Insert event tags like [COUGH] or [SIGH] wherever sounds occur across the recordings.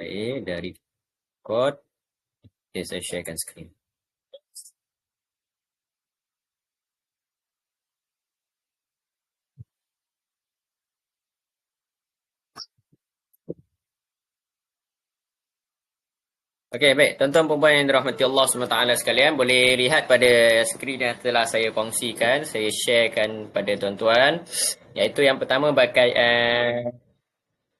Baik, dari kod. Okay, saya sharekan skrin. Okey, baik. Tuan-tuan perempuan yang dirahmati Allah SWT sekalian, boleh lihat pada skrin yang telah saya kongsikan, saya sharekan pada tuan-tuan. Iaitu yang pertama bagai uh,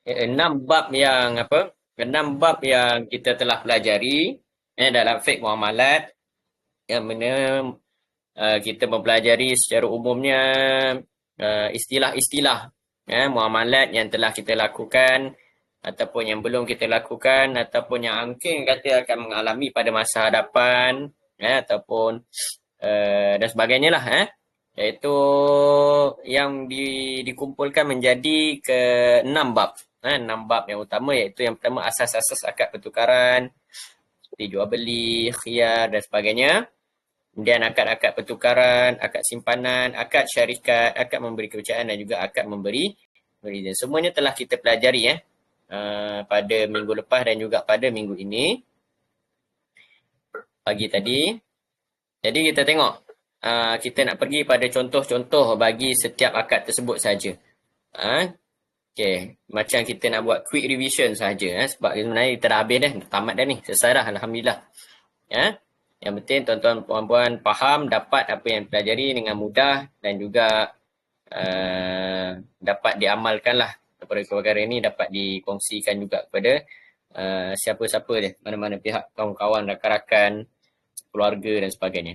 enam bab yang apa? Enam bab yang kita telah pelajari eh, dalam fiqh muamalat yang mana uh, kita mempelajari secara umumnya uh, istilah-istilah eh, muamalat yang telah kita lakukan ataupun yang belum kita lakukan ataupun yang mungkin kata akan mengalami pada masa hadapan eh, ataupun uh, dan sebagainya lah eh. iaitu yang di, dikumpulkan menjadi ke enam bab eh, enam bab yang utama iaitu yang pertama asas-asas akad pertukaran seperti jual beli, khiyar dan sebagainya kemudian akad-akad pertukaran, akad simpanan, akad syarikat, akad memberi kepercayaan dan juga akad memberi dan semuanya telah kita pelajari eh uh, pada minggu lepas dan juga pada minggu ini pagi tadi. Jadi kita tengok uh, kita nak pergi pada contoh-contoh bagi setiap akad tersebut saja. Uh, okay. Macam kita nak buat quick revision saja uh, sebab sebenarnya kita dah habis dah, tamat dah ni, selesai dah alhamdulillah. Uh, yang penting tuan-tuan puan-puan faham dapat apa yang pelajari dengan mudah dan juga uh, dapat diamalkan lah perkara-perkara ini dapat dikongsikan juga kepada uh, siapa-siapa dia, mana-mana pihak, kawan-kawan, rakan-rakan, keluarga dan sebagainya.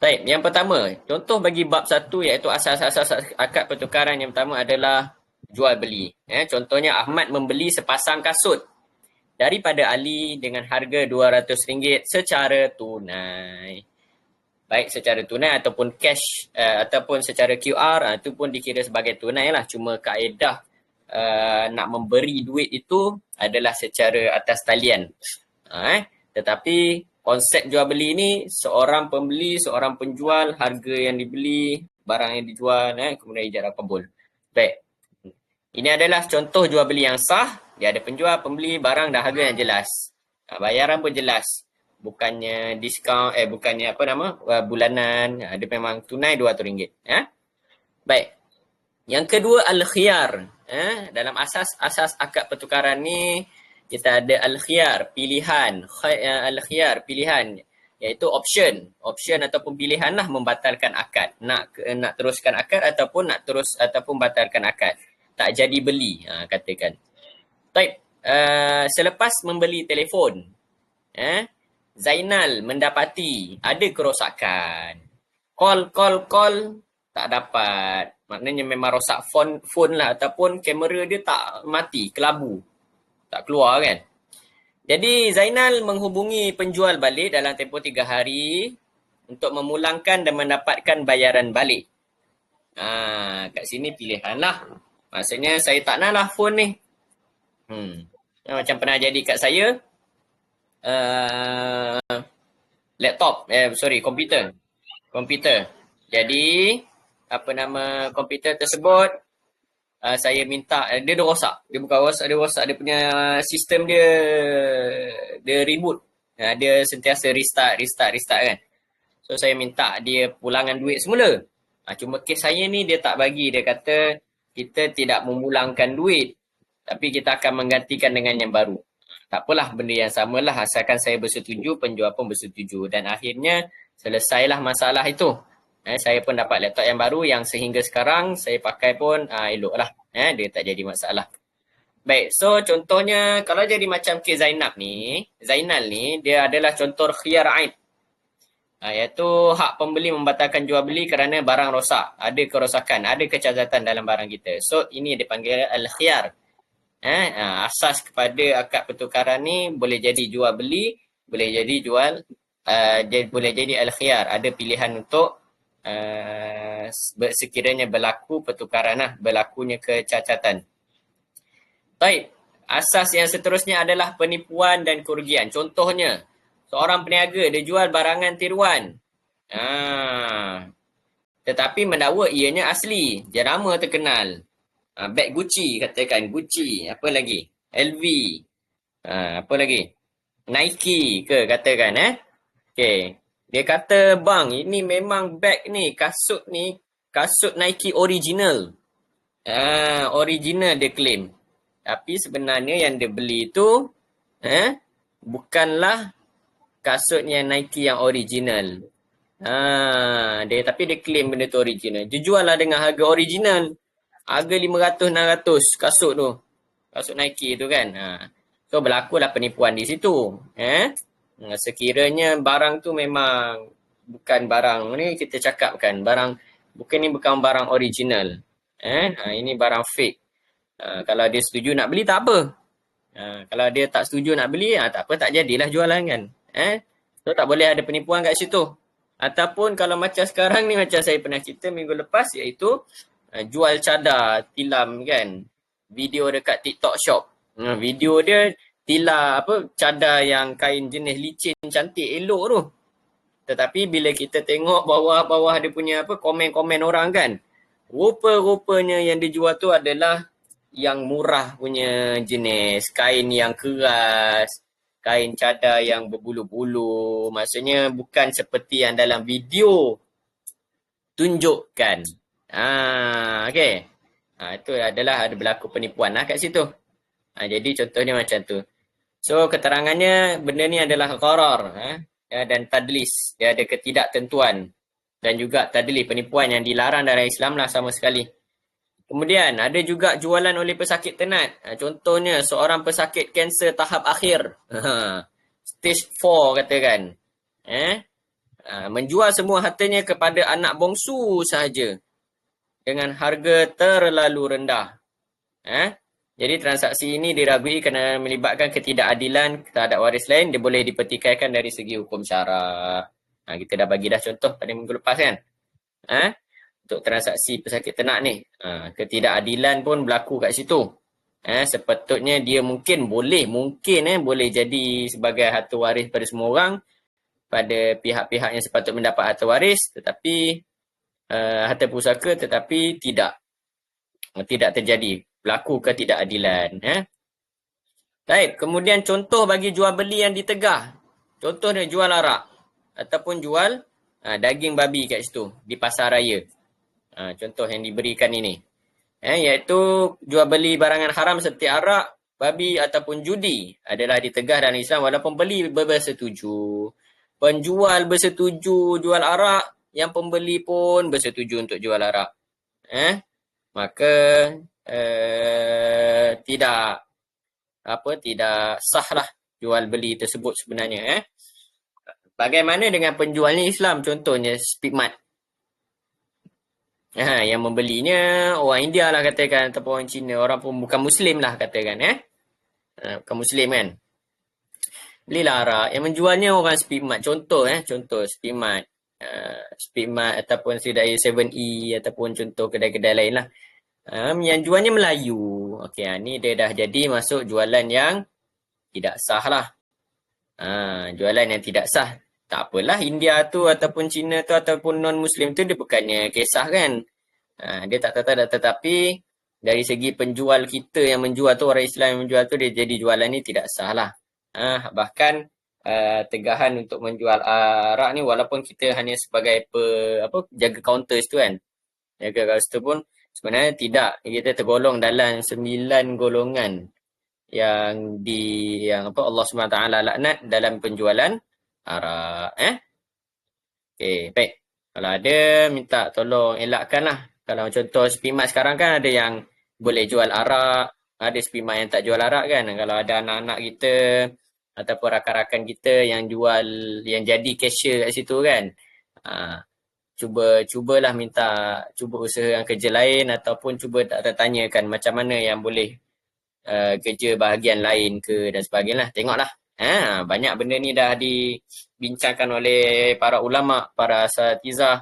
Baik, yang pertama, contoh bagi bab satu iaitu asas-asas akad pertukaran yang pertama adalah jual beli. Eh, contohnya Ahmad membeli sepasang kasut daripada Ali dengan harga RM200 secara tunai. Baik secara tunai ataupun cash uh, ataupun secara QR uh, itu pun dikira sebagai tunai lah. Cuma kaedah uh, nak memberi duit itu adalah secara atas talian. Uh, eh? Tetapi konsep jual beli ini seorang pembeli, seorang penjual, harga yang dibeli, barang yang dijual, eh? kemudian ijarah kabul. Baik. Ini adalah contoh jual beli yang sah. Dia ada penjual, pembeli, barang dan harga yang jelas. Uh, bayaran pun jelas. Bukannya diskaun, eh bukannya apa nama, bulanan. Ada memang tunai RM200. Eh? Baik. Yang kedua al-khiyar. Eh, dalam asas asas akad pertukaran ni kita ada al-khiyar, pilihan. Eh, al-khiyar, pilihan iaitu option. Option ataupun pilihan lah membatalkan akad. Nak nak teruskan akad ataupun nak terus ataupun batalkan akad. Tak jadi beli, ha, katakan. Baik, uh, selepas membeli telefon, eh, Zainal mendapati ada kerosakan. Call, call, call, tak dapat. Maknanya memang rosak phone, phone lah ataupun kamera dia tak mati, kelabu. Tak keluar kan. Jadi Zainal menghubungi penjual balik dalam tempoh tiga hari untuk memulangkan dan mendapatkan bayaran balik. Ha, kat sini pilihan lah. Maksudnya saya tak nak lah phone ni. Hmm. Macam pernah jadi kat saya. Uh, laptop, eh sorry, komputer. Komputer. Jadi apa nama komputer tersebut uh, saya minta uh, dia dah rosak dia bukan rosak dia rosak dia punya sistem dia dia reboot uh, dia sentiasa restart restart restart kan so saya minta dia pulangan duit semula uh, cuma kes saya ni dia tak bagi dia kata kita tidak memulangkan duit tapi kita akan menggantikan dengan yang baru tak apalah benda yang samalah asalkan saya bersetuju penjual pun bersetuju dan akhirnya selesailah masalah itu Eh, saya pun dapat laptop yang baru yang sehingga sekarang saya pakai pun uh, elok lah. Eh, dia tak jadi masalah. Baik, so contohnya kalau jadi macam ke Zainab ni, Zainal ni, dia adalah contoh khiyar aib. Uh, iaitu hak pembeli membatalkan jual beli kerana barang rosak. Ada kerosakan, ada kecacatan dalam barang kita. So ini dipanggil al-khiyar. Eh, asas kepada akad pertukaran ni boleh jadi jual beli, boleh jadi jual, uh, boleh jadi al-khiyar. Ada pilihan untuk uh, sekiranya berlaku pertukaran lah, berlakunya kecacatan. Baik, asas yang seterusnya adalah penipuan dan kerugian. Contohnya, seorang peniaga dia jual barangan tiruan. Ah, tetapi mendakwa ianya asli, jenama terkenal. Ah, bag Gucci katakan, Gucci, apa lagi? LV. Ha, apa lagi? Nike ke katakan eh? Okay. Dia kata bang ini memang bag ni kasut ni kasut Nike original. Ah, original dia claim. Tapi sebenarnya yang dia beli tu eh bukanlah kasut yang Nike yang original. Ah, dia tapi dia claim benda tu original. Dia jual lah dengan harga original. Harga 500 600 kasut tu. Kasut Nike tu kan. Ha. So berlakulah penipuan di situ. Eh? Ha, sekiranya barang tu memang bukan barang ni kita cakap kan barang bukan ni bukan barang original. Eh? Ha, ini barang fake. Ha, kalau dia setuju nak beli tak apa. Ha, kalau dia tak setuju nak beli ha, tak apa tak jadilah jualan kan. Eh? So tak boleh ada penipuan kat situ. Ataupun kalau macam sekarang ni macam saya pernah cerita minggu lepas iaitu uh, jual cadar tilam kan. Video dekat TikTok shop. Uh, video dia tilam apa cadar yang kain jenis licin cantik elok tu. Tetapi bila kita tengok bawah-bawah dia punya apa komen-komen orang kan. Rupa-rupanya yang dijual tu adalah yang murah punya jenis, kain yang keras, kain cadar yang berbulu-bulu. Maksudnya bukan seperti yang dalam video tunjukkan. Ah, okey. Ha, itu adalah ada berlaku penipuan lah kat situ. Ha, jadi contohnya macam tu. So keterangannya benda ni adalah gharar eh? ya, dan tadlis. Dia ada ketidaktentuan dan juga tadlis penipuan yang dilarang dari Islam lah sama sekali. Kemudian ada juga jualan oleh pesakit tenat. Ha, contohnya seorang pesakit kanser tahap akhir. Ha, stage 4 katakan. Eh? Ha, menjual semua hartanya kepada anak bongsu sahaja dengan harga terlalu rendah. Eh? Jadi transaksi ini diragui kerana melibatkan ketidakadilan terhadap waris lain, dia boleh dipertikaikan dari segi hukum syarak. Ha, kita dah bagi dah contoh pada minggu lepas kan. Eh? Untuk transaksi pesakit ternak ni. Ha, ketidakadilan pun berlaku kat situ. Eh, sepatutnya dia mungkin boleh, mungkin eh, boleh jadi sebagai harta waris pada semua orang pada pihak-pihak yang sepatutnya mendapat harta waris tetapi uh, harta pusaka tetapi tidak tidak terjadi berlaku ketidakadilan eh baik kemudian contoh bagi jual beli yang ditegah contohnya jual arak ataupun jual uh, daging babi kat situ di pasar raya uh, contoh yang diberikan ini eh iaitu jual beli barangan haram seperti arak babi ataupun judi adalah ditegah dalam Islam walaupun beli bersetuju penjual bersetuju jual arak yang pembeli pun bersetuju untuk jual arak. Eh? Maka eh, tidak apa tidak sahlah jual beli tersebut sebenarnya eh. Bagaimana dengan penjualnya Islam contohnya Speedmart. Ha, yang membelinya orang India lah katakan ataupun orang Cina, orang pun bukan muslim lah katakan eh. Ha, bukan muslim kan. Belilah arak yang menjualnya orang Speedmart contoh eh contoh Speedmart uh, Speedmart ataupun Sedaya 7E ataupun contoh kedai-kedai lain lah. Um, yang jualnya Melayu. Okey, ha, ni dia dah jadi masuk jualan yang tidak sah lah. Ha, jualan yang tidak sah. Tak apalah India tu ataupun Cina tu ataupun non-Muslim tu dia bukannya kisah kan. Ha, dia tak tahu tetapi dari segi penjual kita yang menjual tu orang Islam yang menjual tu dia jadi jualan ni tidak sah lah. Ha, bahkan uh, tegahan untuk menjual arak ni walaupun kita hanya sebagai pe, apa jaga kaunter situ kan. Jaga kaunter pun sebenarnya tidak kita tergolong dalam sembilan golongan yang di yang apa Allah SWT laknat dalam penjualan arak eh. Okey, baik. Kalau ada minta tolong elakkan lah. Kalau contoh spimat sekarang kan ada yang boleh jual arak, ada spimat yang tak jual arak kan. Kalau ada anak-anak kita ataupun rakan-rakan kita yang jual yang jadi cashier kat situ kan ha, cuba cubalah minta cuba usaha yang kerja lain ataupun cuba tak tanyakan macam mana yang boleh uh, kerja bahagian lain ke dan sebagainya lah tengoklah ha, banyak benda ni dah dibincangkan oleh para ulama para asatizah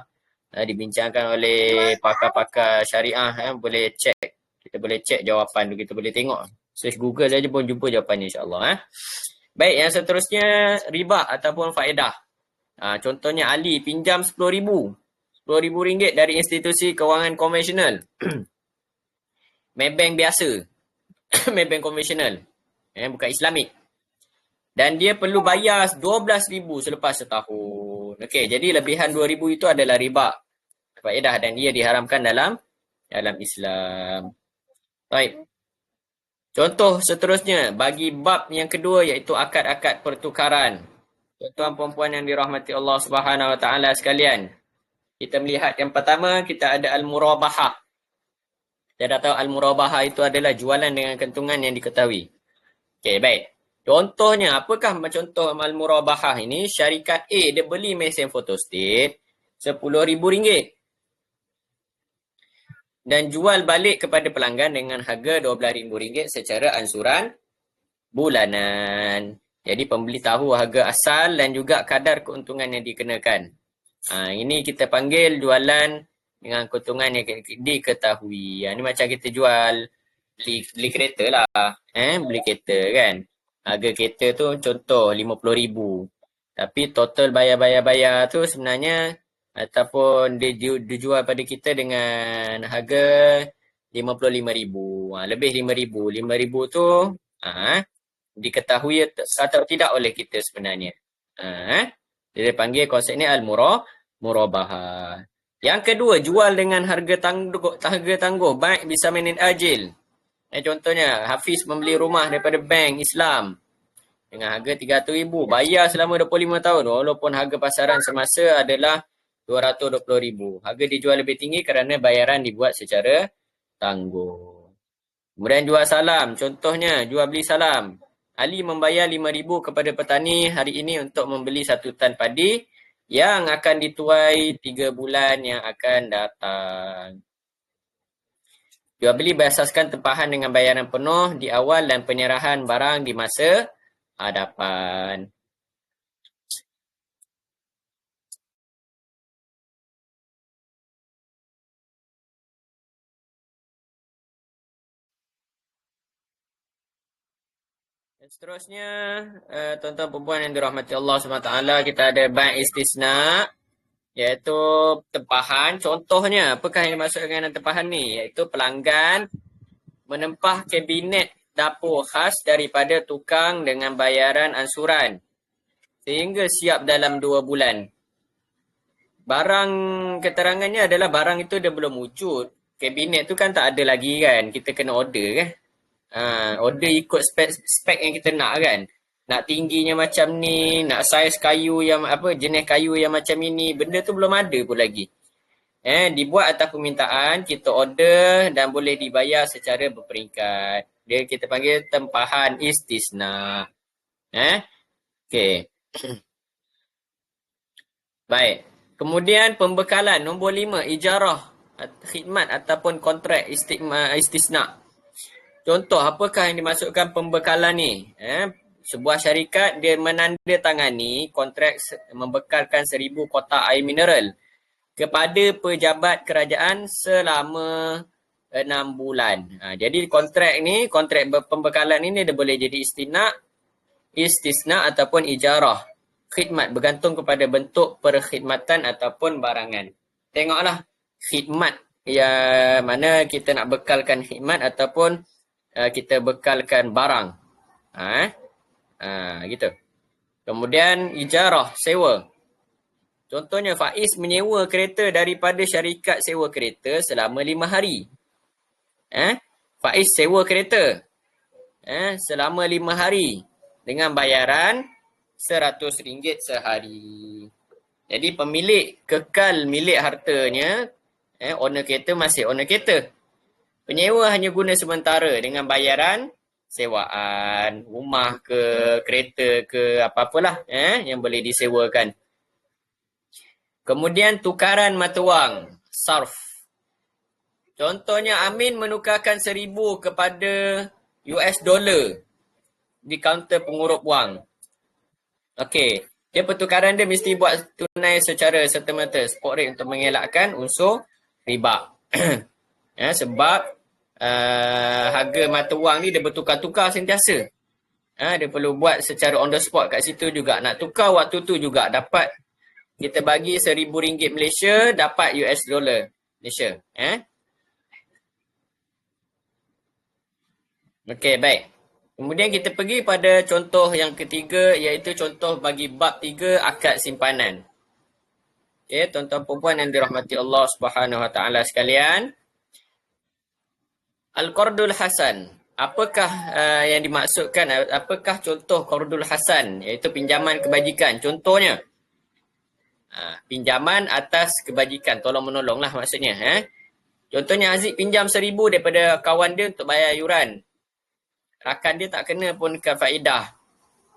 uh, dibincangkan oleh pakar-pakar syariah eh, boleh cek kita boleh cek jawapan tu kita boleh tengok search Google saja pun jumpa jawapannya insyaAllah eh. Baik, yang seterusnya riba ataupun faedah. Ha, contohnya Ali pinjam RM10,000. RM10,000 dari institusi kewangan konvensional. [COUGHS] Maybank biasa. [COUGHS] Maybank konvensional. Eh, bukan Islamik. Dan dia perlu bayar RM12,000 selepas setahun. Okey, jadi lebihan RM2,000 itu adalah riba. Faedah dan ia diharamkan dalam dalam Islam. Baik. Contoh seterusnya bagi bab yang kedua iaitu akad-akad pertukaran. Tuan-tuan puan-puan yang dirahmati Allah Subhanahu Wa Taala sekalian. Kita melihat yang pertama kita ada al-murabahah. Kita dah tahu al-murabahah itu adalah jualan dengan kentungan yang diketahui. Okey, baik. Contohnya, apakah contoh amal murabahah ini? Syarikat A, dia beli mesin fotostat RM10,000 dan jual balik kepada pelanggan dengan harga RM12,000 secara ansuran bulanan. Jadi pembeli tahu harga asal dan juga kadar keuntungan yang dikenakan. Ha, ini kita panggil jualan dengan keuntungan yang diketahui. Ha, ini macam kita jual beli, beli kereta lah. Eh, beli kereta kan harga kereta tu contoh RM50,000. Tapi total bayar-bayar-bayar tu sebenarnya ataupun dia dijual pada kita dengan harga RM55,000. Ha, lebih RM5,000. RM5,000 tu ha, diketahui atau tidak oleh kita sebenarnya. Ha, dia panggil konsep ni al-murah, murabahah. Yang kedua, jual dengan harga tangguh, harga tangguh baik bisa mainin ajil. Eh, contohnya, Hafiz membeli rumah daripada bank Islam dengan harga RM300,000. Bayar selama 25 tahun walaupun harga pasaran semasa adalah RM220,000. Harga dijual lebih tinggi kerana bayaran dibuat secara tangguh. Kemudian jual salam. Contohnya, jual beli salam. Ali membayar RM5,000 kepada petani hari ini untuk membeli satu tan padi yang akan dituai tiga bulan yang akan datang. Jual beli berasaskan tempahan dengan bayaran penuh di awal dan penyerahan barang di masa hadapan. Seterusnya, uh, tuan-tuan perempuan yang dirahmati Allah SWT, kita ada bank istisna iaitu tempahan. Contohnya, apakah yang dimaksud dengan tempahan ni? Iaitu pelanggan menempah kabinet dapur khas daripada tukang dengan bayaran ansuran sehingga siap dalam dua bulan. Barang keterangannya adalah barang itu dah belum wujud. Kabinet tu kan tak ada lagi kan. Kita kena order kan. Ha, order ikut spek, spek yang kita nak kan nak tingginya macam ni, nak saiz kayu yang apa, jenis kayu yang macam ini, benda tu belum ada pun lagi. Eh, dibuat atas permintaan, kita order dan boleh dibayar secara berperingkat. Dia kita panggil tempahan istisna. Eh? Okey. [COUGHS] Baik. Kemudian pembekalan nombor lima, ijarah khidmat ataupun kontrak istisna. Contoh, apakah yang dimasukkan pembekalan ni? Eh, sebuah syarikat dia menandatangani kontrak membekalkan seribu kotak air mineral kepada pejabat kerajaan selama enam bulan. Ha, jadi kontrak ni, kontrak pembekalan ini dia boleh jadi istina, istisna ataupun ijarah. Khidmat bergantung kepada bentuk perkhidmatan ataupun barangan. Tengoklah khidmat yang mana kita nak bekalkan khidmat ataupun uh, kita bekalkan barang. Ha, Ha, gitu. Kemudian ijarah, sewa. Contohnya Faiz menyewa kereta daripada syarikat sewa kereta selama lima hari. Eh? Faiz sewa kereta eh? selama lima hari dengan bayaran seratus ringgit sehari. Jadi pemilik kekal milik hartanya, eh, owner kereta masih owner kereta. Penyewa hanya guna sementara dengan bayaran sewaan rumah ke kereta ke apa-apalah eh yang boleh disewakan. Kemudian tukaran mata wang, sarf. Contohnya Amin menukarkan seribu kepada US dollar di kaunter pengurup wang. Okey, dia pertukaran dia mesti buat tunai secara serta-merta spot rate untuk mengelakkan unsur riba. ya, [CLEARS THROAT] sebab uh, harga mata wang ni dia bertukar-tukar sentiasa. Ha, dia perlu buat secara on the spot kat situ juga. Nak tukar waktu tu juga dapat kita bagi seribu ringgit Malaysia dapat US dollar Malaysia. Eh? Okay, baik. Kemudian kita pergi pada contoh yang ketiga iaitu contoh bagi bab tiga akad simpanan. Okay, tuan-tuan perempuan yang dirahmati Allah Subhanahu Wa Taala sekalian. Al-Qardul Hasan. Apakah uh, yang dimaksudkan? Apakah contoh Qardul Hasan iaitu pinjaman kebajikan? Contohnya, uh, pinjaman atas kebajikan. Tolong menolong lah maksudnya. Eh? Contohnya Aziz pinjam seribu daripada kawan dia untuk bayar yuran rakan dia tak kena pun ke faedah.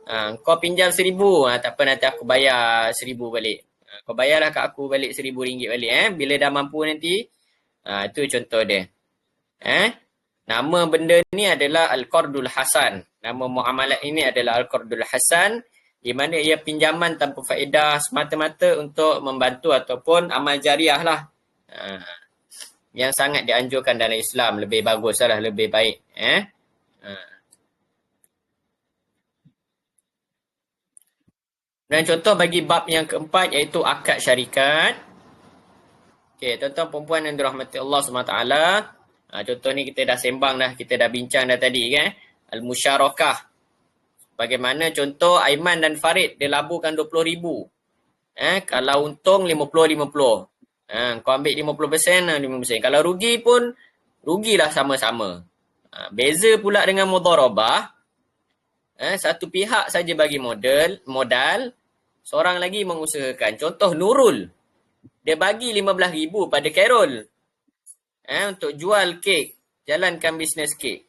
Ha, kau pinjam seribu, ha, tak apa nanti aku bayar seribu balik. Ha, kau bayarlah kat aku balik seribu ringgit balik. Eh? Bila dah mampu nanti, ha, itu contoh dia. Eh? Nama benda ni adalah Al-Qardul Hasan. Nama muamalat ini adalah Al-Qardul Hasan di mana ia pinjaman tanpa faedah semata-mata untuk membantu ataupun amal jariah lah. Ha, yang sangat dianjurkan dalam Islam. Lebih bagus lah, lebih baik. Eh? Ha. Dan contoh bagi bab yang keempat iaitu akad syarikat. Okey, tuan-tuan perempuan yang dirahmati Allah SWT. Ha, contoh ni kita dah sembang dah, kita dah bincang dah tadi kan. Al-musyarakah. Bagaimana contoh Aiman dan Farid dia laburkan RM20,000. Eh, kalau untung 50-50. Ha, kau ambil 50%, 50%. Kalau rugi pun, rugilah sama-sama. Ha, beza pula dengan mudharabah. Eh, satu pihak saja bagi modal, modal, seorang lagi mengusahakan. Contoh Nurul. Dia bagi RM15,000 pada Carol. Eh, untuk jual kek. Jalankan bisnes kek.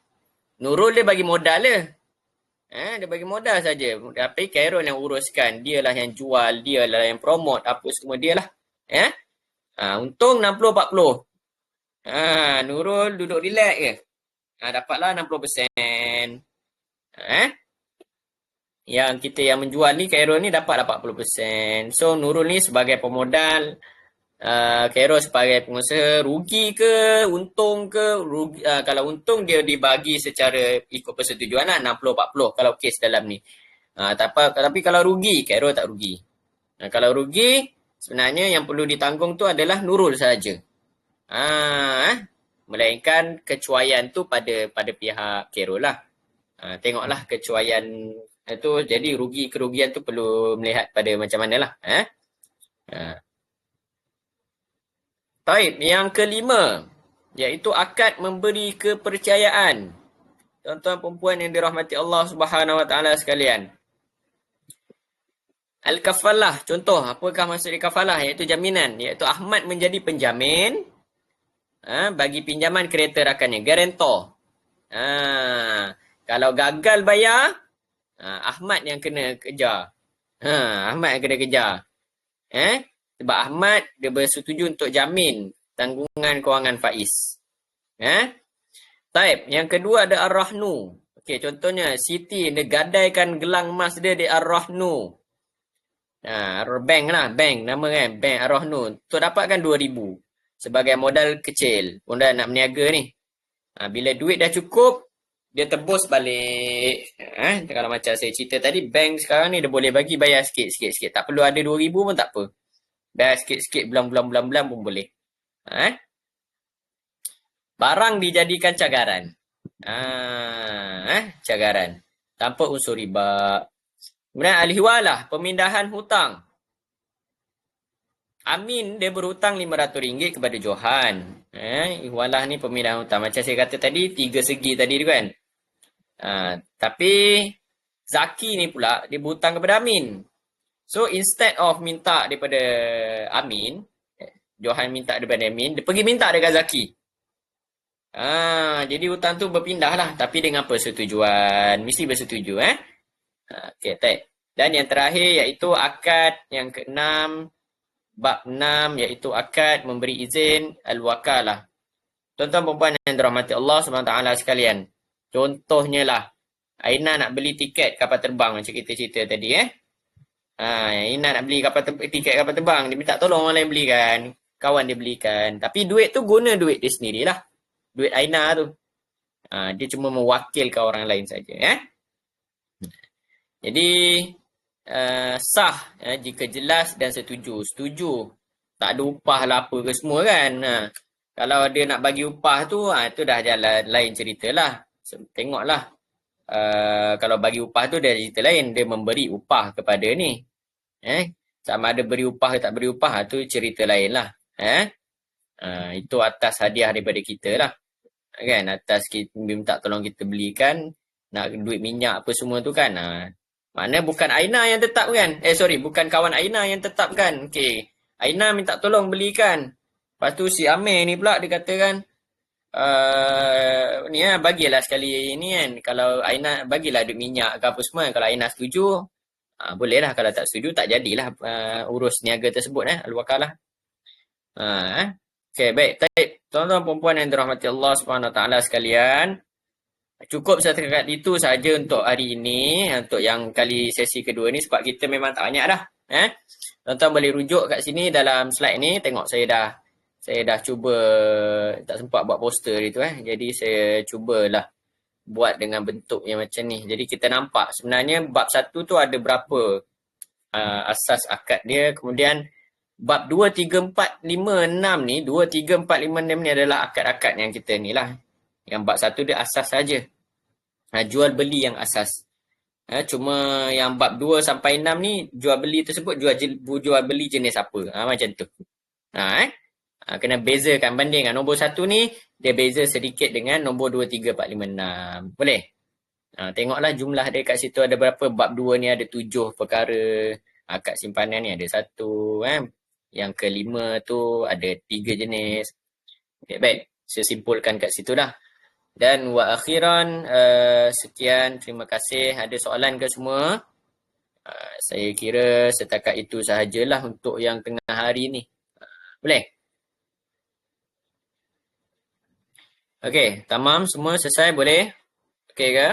Nurul dia bagi modal dia. Eh, dia bagi modal saja. Tapi Carol yang uruskan. Dialah yang jual. Dialah yang promote. Apa semua dia lah. Eh? Ha, untung 60-40. Ha, Nurul duduk relax ke? Ha, dapatlah 60%. Eh? yang kita yang menjual ni Cairo ni dapat 80%. So Nurul ni sebagai pemodal uh, Cairo sebagai pengusaha rugi ke untung ke rugi, uh, kalau untung dia dibagi secara ikut persetujuan lah 60-40 kalau kes dalam ni. Uh, tapi, tapi kalau rugi Cairo tak rugi. Uh, kalau rugi sebenarnya yang perlu ditanggung tu adalah Nurul saja. Uh, eh? Melainkan kecuaian tu pada pada pihak Cairo lah. Uh, tengoklah kecuaian itu jadi rugi kerugian tu perlu melihat pada macam mana lah. Eh? Ha. Taib, yang kelima iaitu akad memberi kepercayaan. Tuan-tuan perempuan yang dirahmati Allah Subhanahu Wa Taala sekalian. Al-kafalah, contoh apakah maksud kafalah iaitu jaminan iaitu Ahmad menjadi penjamin ha, bagi pinjaman kereta rakannya, garantor. Ha, kalau gagal bayar, Ha, Ahmad yang kena kejar. Ha, Ahmad yang kena kejar. Eh? Sebab Ahmad dia bersetuju untuk jamin tanggungan kewangan Faiz. Eh? Taib. Yang kedua ada Ar-Rahnu. Okey, contohnya Siti dia gadaikan gelang emas dia di Ar-Rahnu. Ha, bank lah, bank nama kan, bank Ar-Rahnu. Untuk dapatkan 2000 sebagai modal kecil. Pun dah nak berniaga ni. Ha, bila duit dah cukup, dia tebus balik. Eh, kalau macam saya cerita tadi, bank sekarang ni dia boleh bagi bayar sikit, sikit, sikit. Tak perlu ada RM2,000 pun tak apa. Bayar sikit, sikit, bulan-bulan-bulan pun boleh. Eh? Barang dijadikan cagaran. Ah, eh, cagaran. Tanpa unsur riba. Kemudian alihwalah, pemindahan hutang. Amin dia berhutang RM500 kepada Johan. Eh, ihwalah ni pemindahan hutang. Macam saya kata tadi, tiga segi tadi tu kan. Ha, tapi Zaki ni pula dia berhutang kepada Amin. So instead of minta daripada Amin, Johan minta daripada Amin, dia pergi minta dekat Zaki. Ha, jadi hutang tu berpindah lah. Tapi dengan persetujuan. Mesti bersetuju eh. Ha, okay, tak. Dan yang terakhir iaitu akad yang keenam. Bab enam iaitu akad memberi izin al-wakalah. Tuan-tuan perempuan yang dirahmati Allah SWT sekalian. Contohnya lah, Aina nak beli tiket kapal terbang macam kita cerita tadi eh. Ha, Aina nak beli kapal ter- tiket kapal terbang, dia minta tolong orang lain belikan. Kawan dia belikan. Tapi duit tu guna duit dia sendirilah. Duit Aina tu. Ha, dia cuma mewakilkan orang lain saja eh. Jadi uh, sah eh, jika jelas dan setuju. Setuju. Tak ada upah lah apa ke semua kan. Ha. Kalau dia nak bagi upah tu, ha, tu dah jalan lain cerita lah. So, tengoklah uh, kalau bagi upah tu dari cerita lain. Dia memberi upah kepada ni. Eh? Sama ada beri upah atau tak beri upah, tu cerita lain lah. Eh? Uh, itu atas hadiah daripada kita lah. Kan? Atas kita minta tolong kita belikan. Nak duit minyak apa semua tu kan. Uh, mana bukan Aina yang tetap kan? Eh sorry, bukan kawan Aina yang tetap kan? Okay. Aina minta tolong belikan. Lepas tu si Amir ni pula dia kata kan, uh, ni lah bagilah sekali ni kan. Kalau Aina bagilah duit minyak ke apa semua. Kalau Aina setuju, uh, boleh lah. Kalau tak setuju, tak jadilah uh, urus niaga tersebut eh. Al-Wakal lah. Uh, eh. Okay, baik. Tuan-tuan perempuan yang dirahmati Allah SWT sekalian. Cukup setakat itu saja untuk hari ini. Untuk yang kali sesi kedua ni. Sebab kita memang tak banyak dah. Eh? Tuan-tuan boleh rujuk kat sini dalam slide ni. Tengok saya dah saya dah cuba tak sempat buat poster itu eh. Jadi saya cubalah buat dengan bentuk yang macam ni. Jadi kita nampak sebenarnya bab satu tu ada berapa uh, asas akad dia. Kemudian bab 2, 3, 4, 5, 6 ni. 2, 3, 4, 5, 6 ni adalah akad-akad yang kita ni lah. Yang bab satu dia asas saja. Ha, jual beli yang asas. Ha, cuma yang bab 2 sampai 6 ni jual beli tersebut jual, jual beli jenis apa. Ha, macam tu. Ha, eh? Ha, kena bezakan banding dengan nombor satu ni dia beza sedikit dengan nombor dua, tiga, empat, lima, enam. Boleh? Ha, tengoklah jumlah dia kat situ ada berapa. Bab dua ni ada tujuh perkara. Akad simpanan ni ada satu. Eh? Yang kelima tu ada tiga jenis. Okay, baik. Saya simpulkan kat situ dah. Dan wa akhiran uh, sekian. Terima kasih. Ada soalan ke semua? Uh, saya kira setakat itu sahajalah untuk yang tengah hari ni. Uh, boleh? Okey, tamam semua selesai boleh? Okey ke?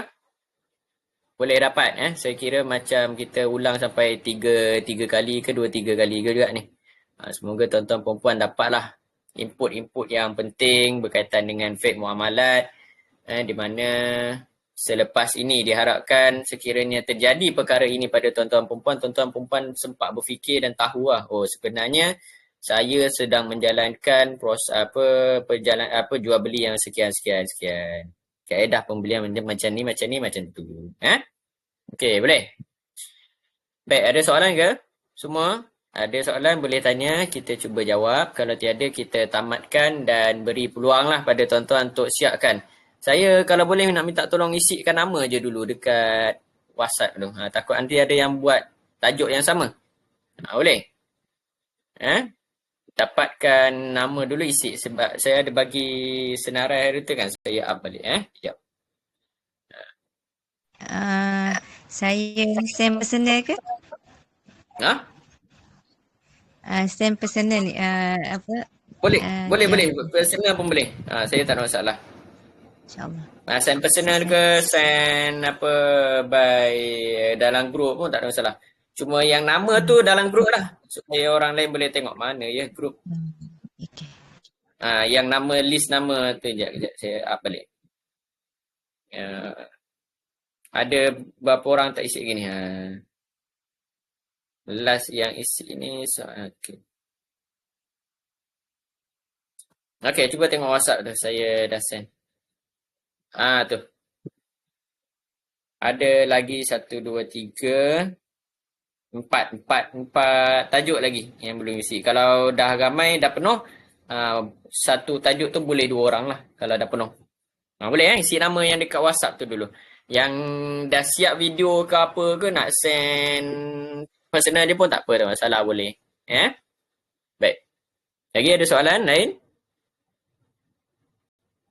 Boleh dapat eh. Saya kira macam kita ulang sampai tiga tiga kali ke dua tiga kali ke juga ni. Ha, semoga tuan-tuan perempuan dapatlah input-input yang penting berkaitan dengan fake muamalat eh, di mana selepas ini diharapkan sekiranya terjadi perkara ini pada tuan-tuan perempuan, tuan-tuan perempuan sempat berfikir dan tahu lah, oh sebenarnya saya sedang menjalankan proses apa perjalanan apa jual beli yang sekian sekian sekian. Kaedah pembelian macam, ni macam ni macam tu. Ha? Okey, boleh. Baik, ada soalan ke? Semua? Ada soalan boleh tanya, kita cuba jawab. Kalau tiada kita tamatkan dan beri peluang lah pada tuan-tuan untuk siapkan. Saya kalau boleh nak minta tolong isikan nama je dulu dekat WhatsApp tu. Ha, takut nanti ada yang buat tajuk yang sama. Ha, boleh? Eh? Dapatkan nama dulu isi sebab saya ada bagi senarai hari tu kan saya up balik eh. Sekejap. Uh, saya send personal ke? Ha? Uh, send personal ni uh, apa? Boleh uh, boleh boleh. Personal pun boleh. Uh, saya tak ada masalah. Insyaallah. Uh, send personal ke send apa by dalam group pun tak ada masalah Cuma yang nama tu dalam grup lah. Supaya orang lain boleh tengok mana ya grup. Hmm, okay. Ha, yang nama list nama tu sekejap saya up balik. Uh, ada berapa orang tak isi gini. Ha. Last yang isi ni. So, okay. okay, cuba tengok WhatsApp tu. Saya dah send. Ah ha, tu. Ada lagi satu, dua, tiga. Empat, empat, empat tajuk lagi yang belum isi. Kalau dah ramai, dah penuh, uh, satu tajuk tu boleh dua orang lah kalau dah penuh. Uh, boleh eh, isi nama yang dekat WhatsApp tu dulu. Yang dah siap video ke apa ke nak send personal dia pun tak apa, tak masalah boleh. Eh? Baik. Lagi ada soalan lain?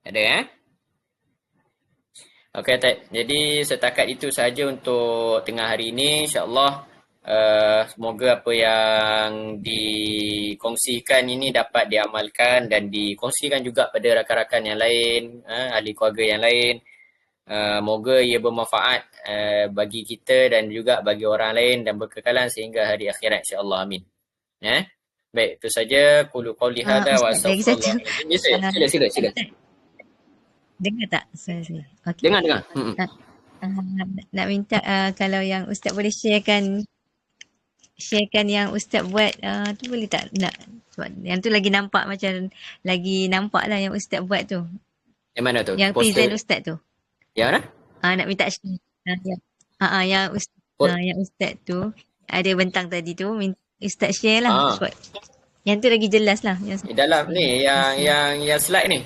Ada eh? Okey, jadi setakat itu saja untuk tengah hari ini. InsyaAllah uh, semoga apa yang dikongsikan ini dapat diamalkan dan dikongsikan juga pada rakan-rakan yang lain, uh, ahli keluarga yang lain. Uh, moga ia bermanfaat uh, bagi kita dan juga bagi orang lain dan berkekalan sehingga hari akhirat insya-Allah amin. Ya. Baik, itu saja qulu qauli hadza wa astaghfirullah. Sila sila sila. Dengar tak? Saya saya. Okay. Dengar dengar. Hmm. Uh, nak minta uh, kalau yang ustaz boleh sharekan sharekan yang ustaz buat uh, tu boleh tak nak sebab yang tu lagi nampak macam lagi nampak lah yang ustaz buat tu yang mana tu yang present ustaz tu yang mana Ah nak minta share. Ah, yang, ah, ah, yang ustaz, Oh. ah, yang ustaz tu ada bentang tadi tu minta ustaz share lah. Ah. Sebab yang tu lagi jelas lah. Yang, Di dalam ni yang yang yang slide ni.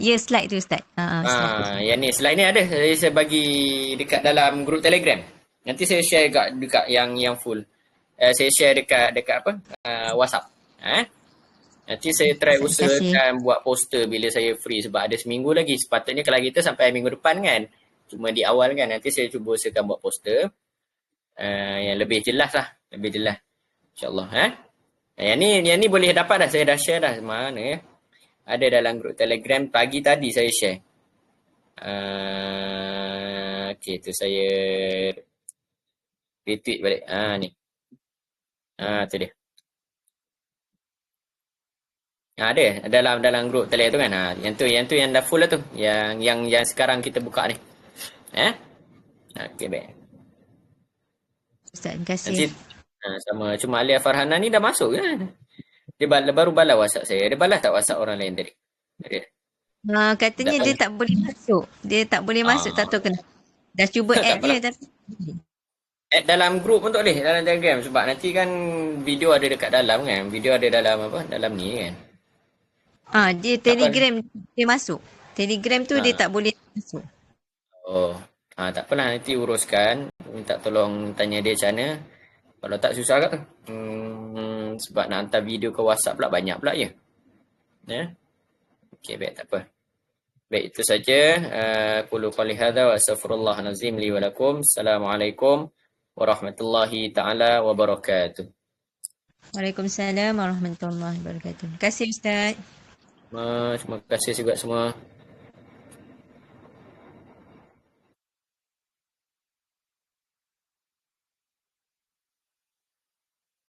ya slide tu ustaz. Ah, ah, slide. Ah, yang ni slide ni ada saya, saya bagi dekat dalam grup Telegram. Nanti saya share dekat dekat yang yang full. Eh, saya share dekat dekat apa? Uh, WhatsApp. Eh? Nanti saya try Terima kasih. usahakan buat poster bila saya free sebab ada seminggu lagi. Sepatutnya kalau kita sampai minggu depan kan. Cuma di awal kan nanti saya cuba usahakan buat poster. Uh, yang lebih jelas lah. Lebih jelas. InsyaAllah. Eh? Yang ni, yang ni boleh dapat dah. Saya dah share dah. Mana ya? Ada dalam grup Telegram. Pagi tadi saya share. Uh, okay, tu saya retweet balik. Ah ni. Ah tu dia. Ah, ada dalam dalam grup Telegram tu kan. Ha, yang tu yang tu yang dah full lah tu. Yang yang yang sekarang kita buka ni. Eh? Okey baik. Ustaz, terima Nanti kasih. ha, sama cuma Alia Farhana ni dah masuk kan. Dia bal, baru balas WhatsApp saya. Dia balas tak WhatsApp orang lain tadi? Dia. Ah, katanya dia tak boleh masuk. Dia tak boleh masuk, Ah. tak tahu kenapa. Dah cuba [LAUGHS] add dia tapi Add dalam grup pun tak boleh dalam Telegram sebab nanti kan video ada dekat dalam kan. Video ada dalam apa? Dalam ni kan. ah dia Telegram dia masuk. Telegram tu dia Ah. tak boleh masuk. Oh, ha, tak apalah nanti uruskan. Minta tolong tanya dia macam mana. Kalau tak susah kat. Hmm, sebab nak hantar video ke WhatsApp pula banyak pula ya. Ya. Okey, baik tak apa. Baik, itu saja. Uh, Qulu qali hadza wa astaghfirullah nazim li wa lakum. Assalamualaikum warahmatullahi taala wabarakatuh. Waalaikumsalam warahmatullahi wabarakatuh. Terima kasih Ustaz. Terima kasih juga semua.